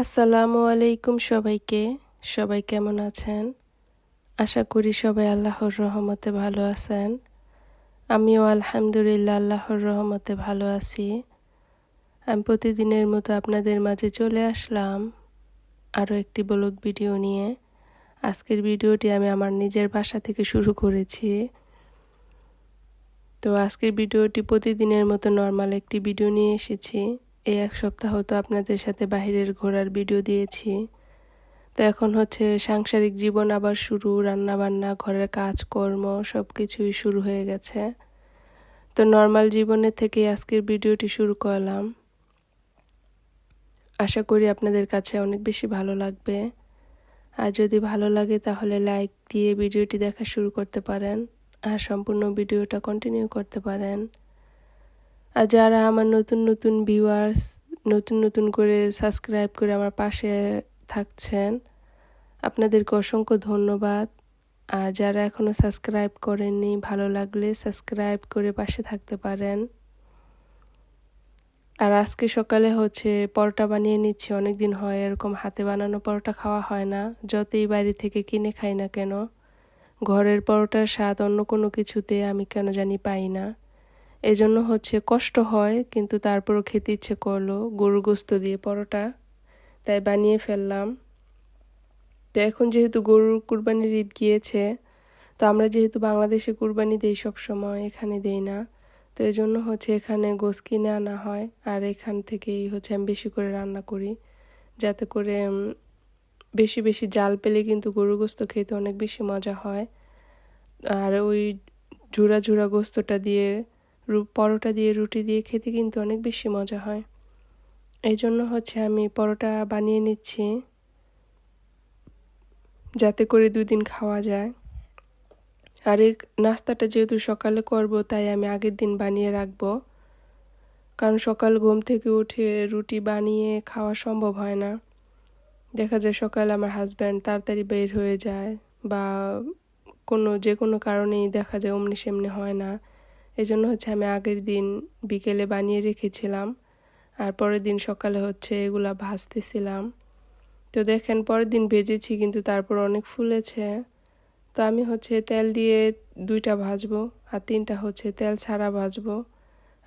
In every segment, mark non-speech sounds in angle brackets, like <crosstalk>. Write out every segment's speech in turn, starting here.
আসসালামু আলাইকুম সবাইকে। সবাই কেমন আছেন? আশা করি সবাই আল্লাহর রহমতে ভালো আছেন। আমিও আলহামদুলিল্লাহ আল্লাহর রহমতে ভালো আছি। আমি প্রতিদিনের মতো আপনাদের মাঝে চলে আসলাম আরও একটি ব্লগ ভিডিও নিয়ে। আজকের ভিডিওটি আমি আমার নিজের বাসা থেকে শুরু করেছি। তো আজকের ভিডিওটি প্রতিদিনের মতো নর্মাল একটি ভিডিও নিয়ে এসেছি। এই এক সপ্তাহ তো আপনাদের সাথে বাহিরের ঘোরার ভিডিও দিয়েছি। তো এখন হচ্ছে সাংসারিক জীবন আবার শুরু রান্না বান্না ঘরের কাজকর্ম সব কিছুই শুরু হয়ে গেছে। তো নর্মাল জীবনের থেকে আজকের ভিডিওটি শুরু করলাম। আশা করি আপনাদের কাছে অনেক বেশি ভালো লাগবে। আর যদি ভালো লাগে তাহলে লাইক দিয়ে ভিডিওটি দেখা শুরু করতে পারেন। আর সম্পূর্ণ ভিডিওটা কন্টিনিউ করতে পারেন। আর যারা আমার নতুন নতুন ভিউয়ার্স নতুন নতুন করে সাবস্ক্রাইব করে আমার পাশে থাকছেন, আপনাদেরকে অসংখ্য ধন্যবাদ। আর যারা এখনও সাবস্ক্রাইব করেননি, ভালো লাগলে সাবস্ক্রাইব করে পাশে থাকতে পারেন। আর আজকে সকালে হচ্ছে পরোটা বানিয়ে নিচ্ছি অনেক দিন হয় এরকম হাতে বানানো পরোটা খাওয়া হয় না। যতই বাড়ি থেকে কিনে খাই না কেন, ঘরের পরোটার স্বাদ অন্য কোনো কিছুতে আমি কেন জানি পাই না। এজন্য হচ্ছে কষ্ট হয়, কিন্তু তারপরও খেতে ইচ্ছে করল। গরু গোস্ত দিয়ে পরোটা, তাই বানিয়ে ফেললাম। তো এখন যেহেতু গরুর কুরবানির ঈদ গিয়েছে, তো আমরা যেহেতু বাংলাদেশে কুরবানি দিই সবসময় এখানে দেই না। তো এই জন্য হচ্ছে এখানে গোস কিনে আনা হয়, আর এখান থেকেই হচ্ছে আমি বেশি করে রান্না করি। যাতে করে বেশি বেশি জাল পেলে কিন্তু গরু গোস্ত খেতে অনেক বেশি মজা হয়। আর ওই ঝুরা ঝুরা গোস্তটা দিয়ে পরোটা দিয়ে, রুটি দিয়ে খেতে কিন্তু অনেক বেশি মজা হয়। এই জন্য হচ্ছে আমি পরোটা বানিয়ে নিচ্ছি, যাতে করে দুদিন খাওয়া যায়। আর এই নাস্তাটা যেহেতু সকালে করব, তাই আমি আগের দিন বানিয়ে রাখব। কারণ সকাল ঘুম থেকে উঠে রুটি বানিয়ে খাওয়া সম্ভব হয় না। দেখা যায় সকালে আমার হাজব্যান্ড তাড়াতাড়ি বের হয়ে যায় বা কোনো যে কোনো কারণেই দেখা যায় অমনি সেমনি হয় না। এই জন্য হচ্ছে আমি আগের দিন বিকেলে বানিয়ে রেখেছিলাম। আর পরের দিন সকালে হচ্ছে এগুলা ভাজতেছিলাম। তো দেখেন, পরের দিন ভেজেছি কিন্তু তারপর অনেক ফুলেছে। তো আমি হচ্ছে তেল দিয়ে দুইটা ভাজবো আর তিনটা হচ্ছে তেল ছাড়া ভাজবো।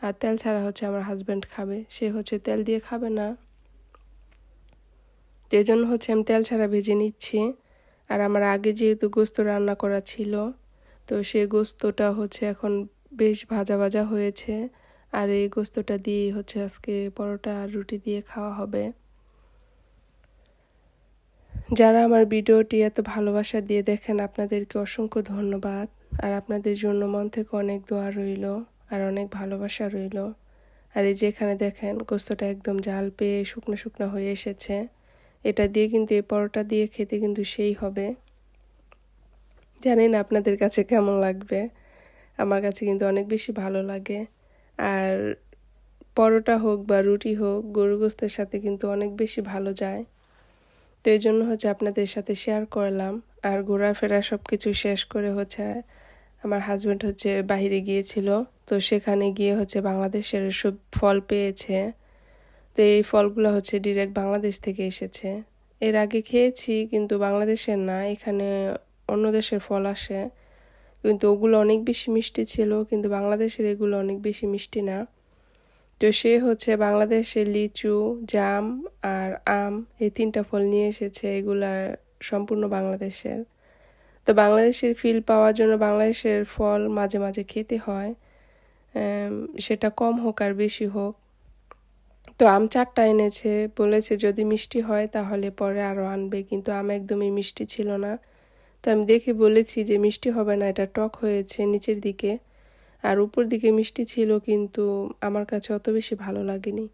আর তেল ছাড়া হচ্ছে আমার হাজব্যান্ড খাবে। সে হচ্ছে তেল দিয়ে খাবে না। এই জন্য হচ্ছে আমি তেল ছাড়া ভেজে নিচ্ছি। আর আমার আগে যেহেতু গোস্ত রান্না করা ছিল, তো সে গোস্তটা হচ্ছে এখন বেশ ভাজা ভাজা হয়েছে। আর এই গোস্তটা দিয়ে হচ্ছে আজকে পরোটা আর রুটি দিয়ে খাওয়া হবে। যারা আমার ভিডিওটি এত ভালোবাসা দিয়ে দেখেন, আপনাদেরকে অসংখ্য ধন্যবাদ। আর আপনাদের জন্য মন থেকে অনেক দোয়া রইল আর অনেক ভালোবাসা রইল। আর এই যে এখানে দেখেন, গোস্তটা একদম জাল পেয়ে শুকনো শুকনো হয়ে এসেছে। এটা দিয়ে কিন্তু এই পরোটা দিয়ে খেতে কিন্তু সেই হবে। জানেন আপনাদের কাছে কেমন লাগবে? আমার কাছে কিন্তু অনেক বেশি ভালো লাগে। আর পরোটা হোক বা রুটি হোক গরু গোস্তের সাথে কিন্তু অনেক বেশি ভালো যায়। তো এই জন্য হচ্ছে আপনাদের সাথে শেয়ার করলাম। আর ঘোরাফেরা সব কিছু শেষ করে হচ্ছে আমার হাজব্যান্ড হচ্ছে বাহিরে গিয়েছিল। তো সেখানে গিয়ে হচ্ছে বাংলাদেশের সব ফল পেয়েছে। তো এই ফলগুলো হচ্ছে ডিরেক্ট বাংলাদেশ থেকে এসেছে। এর আগে খেয়েছি কিন্তু বাংলাদেশের না, এখানে অন্য দেশের ফল আসে। কিন্তু ওগুলো অনেক বেশি মিষ্টি ছিল, কিন্তু বাংলাদেশের এগুলো অনেক বেশি মিষ্টি না। তো সে হচ্ছে বাংলাদেশের লিচু, জাম আর আম এই তিনটা ফল নিয়ে এসেছে, এগুলা সম্পূর্ণ বাংলাদেশের। তো বাংলাদেশের ফিল পাওয়ার জন্য বাংলাদেশের ফল মাঝে মাঝে খেতে হয় সেটা কম হোক আর বেশি হোক। তো আম চারটা এনেছে, বলেছে যদি মিষ্টি হয় তাহলে পরে আরও আনবে, কিন্তু আম একদমই মিষ্টি ছিল না। তো আমি দেখে বলেছি যে মিষ্টি হবে না, এটা টক হয়েছে নিচের দিকে। আর উপর দিকে মিষ্টি ছিল, কিন্তু আমার কাছে অত বেশি ভালো লাগেনি।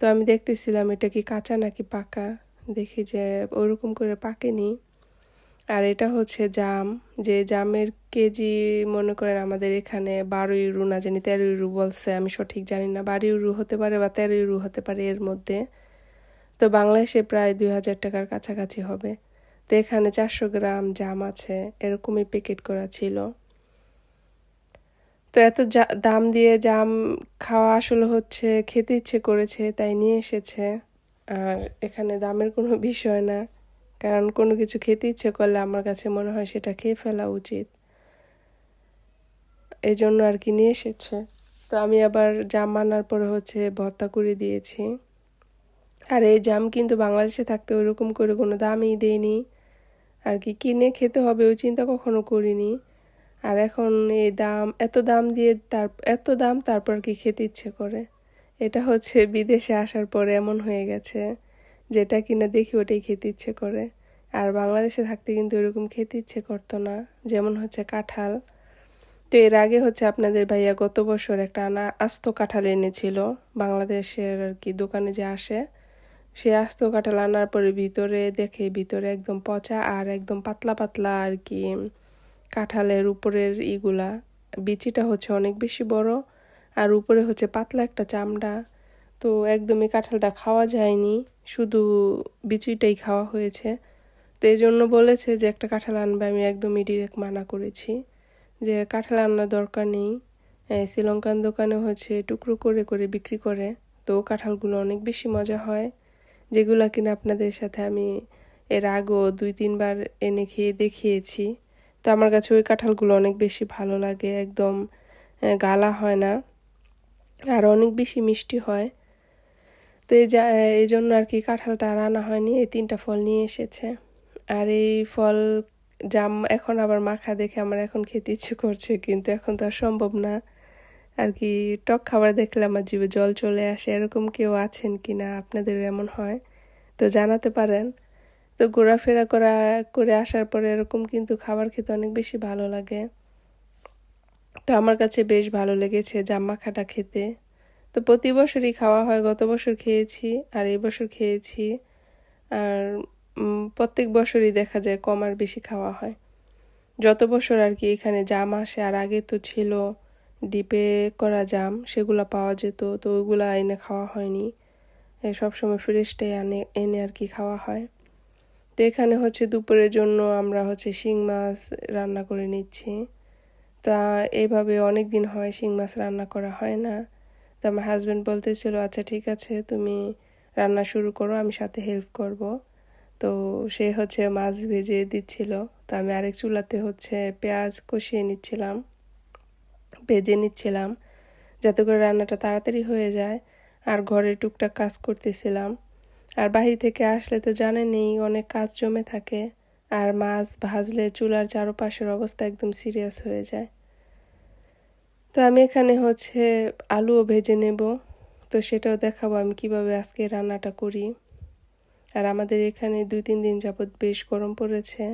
তো আমি দেখতেছিলাম, এটা কি কাঁচা নাকি পাকা? দেখি যে ওরকম করে পাকেনি। আর এটা হচ্ছে জাম, যে জামের কেজি মনে করেন আমাদের এখানে বারো ইউরু না জানি, তেরো ইউরু বলছে, আমি সঠিক জানি না, বারো ইউরু হতে পারে বা তেরো ইউরু হতে পারে এর মধ্যে। তো বাংলাদেশে প্রায় দুই হাজার টাকার কাছাকাছি হবে। তো এখানে চারশো গ্রাম জাম আছে, এরকমই প্যাকেট করা ছিল। তো এত দাম দিয়ে জাম খাওয়া আসলে হচ্ছে, খেতে ইচ্ছে করেছে, তাই নিয়ে এসেছে। আর এখানে দামের কোনো <laughs> বিষয় না, কারণ কোনো কিছু খেতে ইচ্ছে করলে আমার কাছে মনে হয় সেটা খেয়ে ফেলা উচিত। এই জন্য আর কি নিয়ে এসেছে। তো আমি আবার জাম আনার পরে হচ্ছে ভর্তা করে দিয়েছি। আর এই জাম কিন্তু বাংলাদেশে থাকতে ওইরকম করে কোনো দামই দেয়নি। আর কি কিনে খেতে হবে ওই চিন্তা কখনো করিনি। আর এখন এই দাম, এত দাম দিয়ে তার, এত দাম তারপর কি খেতে ইচ্ছে করে? এটা হচ্ছে বিদেশে আসার পরে এমন হয়ে গেছে, যেটা কিনা দেখি ওটাই খেতে ইচ্ছে করে। আর বাংলাদেশে থাকতে কিন্তু এরকম খেতে ইচ্ছে করতো না, যেমন হচ্ছে কাঁঠাল। তো এর আগে হচ্ছে আপনাদের ভাইয়া গত বছর একটা আনা, আস্ত কাঁঠাল এনেছিল, বাংলাদেশের আর কি দোকানে যে আসে। সে আস্ত কাঁঠাল আনার পরে ভিতরে দেখে ভিতরে একদম পচা আর একদম পাতলা পাতলা আর কি কাঁঠালের উপরের ইগুলা। বিচিটা হচ্ছে অনেক বেশি বড় আর উপরে হচ্ছে পাতলা একটা চামড়া। তো একদমই কাঁঠালটা খাওয়া যায়নি, শুধু বিচিটাই খাওয়া হয়েছে। তো এই জন্য বলেছে যে একটা কাঁঠাল আনবে আমি একদমই ডিরেক্ট মানা করেছি। যে কাঁঠাল আনার দরকার নেই। শ্রীলঙ্কান দোকানে হচ্ছে টুকরো করে করে বিক্রি করে। তো কাঁঠালগুলো অনেক বেশি মজা হয়। যেগুলো কিনা আপনাদের সাথে আমি এর আগেও দুই, তিনবার এনে খেয়ে দেখিয়েছি। তো আমার কাছে ওই কাঁঠালগুলো অনেক বেশি ভালো লাগে, একদম গালা হয় না। আর অনেক বেশি মিষ্টি হয়। তো এই যা এই জন্য আর কি কাঁঠালটা আর হয়নি, এই তিনটা ফল নিয়ে এসেছে। আর এই ফল জাম এখন আবার মাখা দেখে আমার এখন খেতে ইচ্ছে করছে, কিন্তু এখন তো আর সম্ভব না। আর কি, টক খাবার দেখলে আমার জীবে জল চলে আসে, এরকম কেউ আছেন কি না? আপনাদের এমন হয়? তো জানাতে পারেন। তো ঘোরাফেরা করা, করে আসার পরে এরকম কিন্তু খাবার খেতে অনেক বেশি ভালো লাগে। তো আমার কাছে বেশ ভালো লেগেছে জাম মাখাটা খেতে। তো প্রতি বছরই খাওয়া হয়, গত বছর খেয়েছি আর এই বছর খেয়েছি। আর প্রত্যেক বছরই দেখা যায় কম আর বেশি খাওয়া হয়। যত বছর আর কি এখানে জাম আসে, আর আগে তো ছিল ডিপে করা জাম, সেগুলো পাওয়া যেত, তো ওইগুলো এনে খাওয়া হয়নি। সবসময় ফ্রেশটাই আনে, এনে আর কি খাওয়া হয়। তো এখানে হচ্ছে দুপুরের জন্য আমরা হচ্ছে শিং মাছ রান্না করে নিচ্ছি। তা এইভাবে অনেক দিন হয় শিং মাছ রান্না করা হয় না। তো আমার হাজব্যান্ড বলতেছিল আচ্ছা ঠিক আছে, তুমি রান্না শুরু করো, আমি সাথে হেল্প করব। তো সে হচ্ছে মাছ ভেজে দিচ্ছিল। তো আমি আরেক চুলাতে হচ্ছে পেঁয়াজ কষিয়ে নিচ্ছিলাম। ভেজে নিচ্ছিলাম, যাতে করে রান্নাটা তাড়াতাড়ি হয়ে যায়, আর ঘরে টুকটাক কাজ করতেছিলাম। আর বাহির থেকে আসলে তো জানেনই, অনেক কাজ জমে থাকে, আর মাছ ভাজলে চুলার চারপাশের অবস্থা একদম সিরিয়াস হয়ে যায়। তো আমি এখানে হচ্ছে আলুও ভেজে নেব, তো সেটাও দেখাবো আমি কীভাবে আজকে রান্নাটা করি। আর আমাদের এখানে দুই তিন দিন যাবৎ বেশ গরম পড়েছে,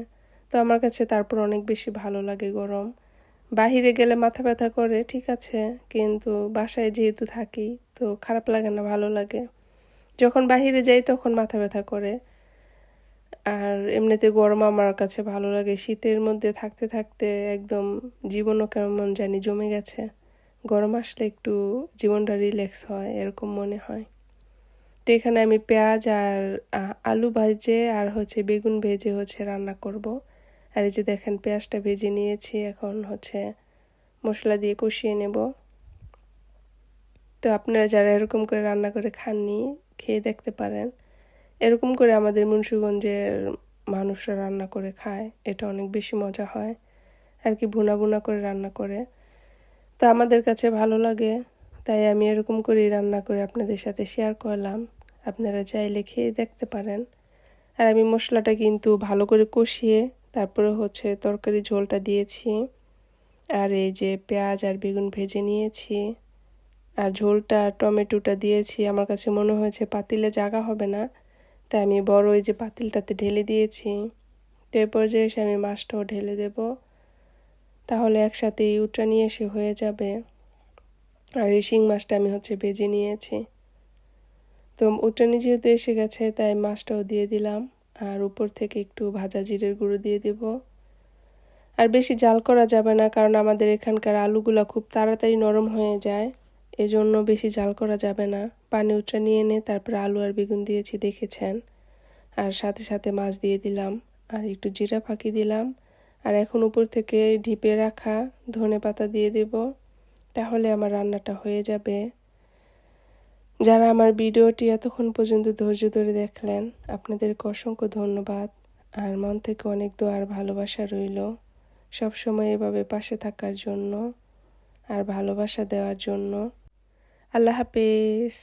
তো আমার কাছে তারপর অনেক বেশি ভালো লাগে গরম। বাহিরে গেলে মাথা ব্যথা করে, ঠিক আছে, কিন্তু বাসায় যেহেতু থাকি, তো খারাপ লাগে না, ভালো লাগে। যখন বাহিরে যাই তখন মাথা ব্যথা করে। আর এমনিতে গরম আমার কাছে ভালো লাগে, শীতের মধ্যে থাকতে থাকতে একদম জীবনও কেমন জানি জমে গেছে। গরম আসলে একটু জীবনটা রিল্যাক্স হয়, এরকম মনে হয়। তো এখানে আমি পেঁয়াজ আর আলু ভাজে আর হচ্ছে বেগুন ভেজে হচ্ছে রান্না করব। আর এই যে দেখেন, পেঁয়াজটা ভেজে নিয়েছি। এখন হচ্ছে মশলা দিয়ে কষিয়ে নেব। তো আপনারা যারা এরকম করে রান্না করে খাননি, খেয়ে দেখতে পারেন। এরকম করে আমাদের মুন্সীগঞ্জের মানুষরা রান্না করে খায়। এটা অনেক বেশি মজা হয়। আর কি ভুনা ভুনা করে রান্না করে। তো আমাদের কাছে ভালো লাগে। তাই আমি এরকম করেই রান্না করে আপনাদের সাথে শেয়ার করলাম। আপনারা চাইলে খেয়ে দেখতে পারেন। আর আমি মশলাটা কিন্তু ভালো করে কষিয়ে তারপরে হচ্ছে তরকারি ঝোলটা দিয়েছি। আর এই যে পেঁয়াজ আর বেগুন ভেজে নিয়েছি। আর ঝোলটা, টমেটোটা দিয়েছি। আমার কাছে মনে হয়েছে পাতিলে জাগা হবে না। তাই আমি বড় ওই যে পাতিলটাতে ঢেলে দিয়েছি। তো এরপর যে এসে আমি মাছটাও ঢেলে দেব। তাহলে একসাথে উটা নিয়ে এসে হয়ে যাবে। আর এই শিং মাছটা আমি হচ্ছে ভেজে নিয়েছি। তো উটানি যেহেতু এসে গেছে, তাই মাছটাও দিয়ে দিলাম। আর উপর থেকে একটু ভাজা জিরের গুঁড়ো দিয়ে দেব। আর বেশি জাল করা যাবে না, কারণ আমাদের এখানকার আলুগুলো খুব তাড়াতাড়ি নরম হয়ে যায়। এজন্য বেশি জাল করা যাবে না। পানি উঠা নিয়ে এনে তারপর আলু আর বেগুন দিয়েছি, দেখেছেন? আর সাথে সাথে মাছ দিয়ে দিলাম। আর একটু জিরা ফাঁকি দিলাম। আর এখন উপর থেকে ঢিপে রাখা ধনে পাতা দিয়ে দেব। তাহলে আমার রান্নাটা হয়ে যাবে। যারা আমার ভিডিওটি এতক্ষণ পর্যন্ত ধৈর্য ধরে দেখলেন, আপনাদেরকে অসংখ্য ধন্যবাদ। আর মন থেকে অনেক দোয়ার ভালোবাসা রইল সবসময় এভাবে পাশে থাকার জন্য আর ভালোবাসা দেওয়ার জন্য। আল্লাহ হাফিজ।